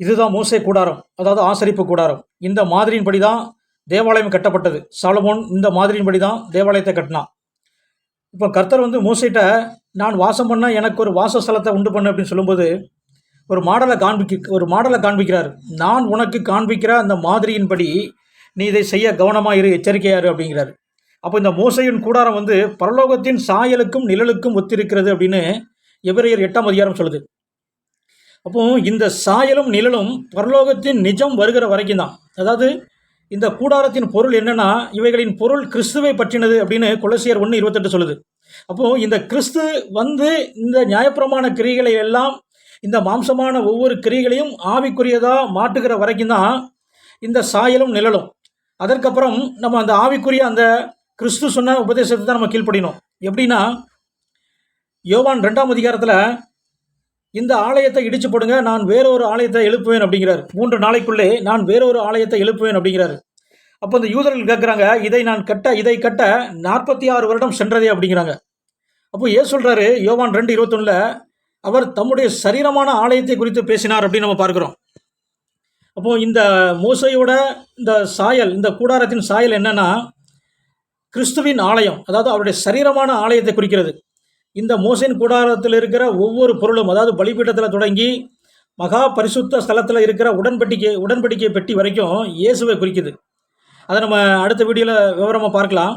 இதுதான் மூசை கூடாரம் அதாவது ஆசரிப்பு கூடாரம். இந்த மாதிரியின்படி தான் தேவாலயம் கட்டப்பட்டது. சாலமோன் இந்த மாதிரியின்படி தான் தேவாலயத்தை கட்டினான். இப்போ கர்த்தர் வந்து மோசைட்ட நான் வாசம் பண்ண எனக்கு ஒரு வாசஸ்தலத்தை உண்டு பண்ணு அப்படின்னு சொல்லும்போது ஒரு மாடலை காண்பிக்க ஒரு மாடலை காண்பிக்கிறார். நான் உனக்கு காண்பிக்கிற அந்த மாதிரியின்படி நீ இதை செய்ய கவனமாக இரு எச்சரிக்கையாரு அப்படிங்கிறாரு. அப்போ இந்த மூசையின் கூடாரம் வந்து பரலோகத்தின் சாயலுக்கும் நிழலுக்கும் ஒத்திருக்கிறது அப்படின்னு எபிரேயர் எட்டாம் அதிகாரம் சொல்லுது. அப்போ இந்த சாயலும் நிழலும் பரலோகத்தின் நிஜம் வருகிற வரைக்கும் தான் அதாவது இந்த கூடாரத்தின் பொருள் என்னன்னா இவைகளின் பொருள் கிறிஸ்துவை பற்றினது அப்படின்னு குலசியர் ஒன்று இருபத்தெட்டு சொல்லுது. அப்போ இந்த கிறிஸ்து வந்து இந்த நியாயப்பிரமாண கிரிகளை எல்லாம் இந்த மாம்சமான ஒவ்வொரு கிரிகளையும் ஆவிக்குரியதாக மாட்டுகிற வரைக்கும் தான் இந்த சாயலும் நிழலும். அதற்கப்புறம் நம்ம அந்த ஆவிக்குரிய அந்த கிறிஸ்து சொன்ன உபதேசத்தை தான் நம்ம கீழ்ப்படினோம். எப்படின்னா யோவான் ரெண்டாம் அதிகாரத்தில் இந்த ஆலயத்தை இடிச்சு போடுங்க நான் வேறொரு ஆலயத்தை எழுப்புவேன் அப்படிங்கிறார். மூன்று நாளைக்குள்ளே நான் வேறொரு ஆலயத்தை எழுப்புவேன் அப்படிங்கிறார். அப்போ இந்த யூதர்கள் கேட்குறாங்க இதை நான் கட்ட இதை கட்ட நாற்பத்தி ஆறு வருடம் சென்றதே அப்படிங்கிறாங்க. அப்போ ஏன் சொல்கிறாரு யோவான் ரெண்டு இருபத்தொன்னில் அவர் தம்முடைய சரீரமான ஆலயத்தை குறித்து பேசினார் அப்படின்னு நம்ம பார்க்குறோம். அப்போ இந்த மோசையோட இந்த சாயல் இந்த கூடாரத்தின் சாயல் என்னன்னா கிறிஸ்துவின் ஆலயம் அதாவது அவருடைய சரீரமான ஆலயத்தை குறிக்கிறது. இந்த மோசின் கூடாரத்தில் இருக்கிற ஒவ்வொரு பொருளும் அதாவது பலிபீட்டத்தில் தொடங்கி மகா பரிசுத்த ஸ்தலத்தில் இருக்கிற உடன்படிக்கை உடன்படிக்கை பெட்டி வரைக்கும் இயேசுவை குறிக்குது. அதை நம்ம அடுத்த வீடியோவில் விவரமாக பார்க்கலாம்.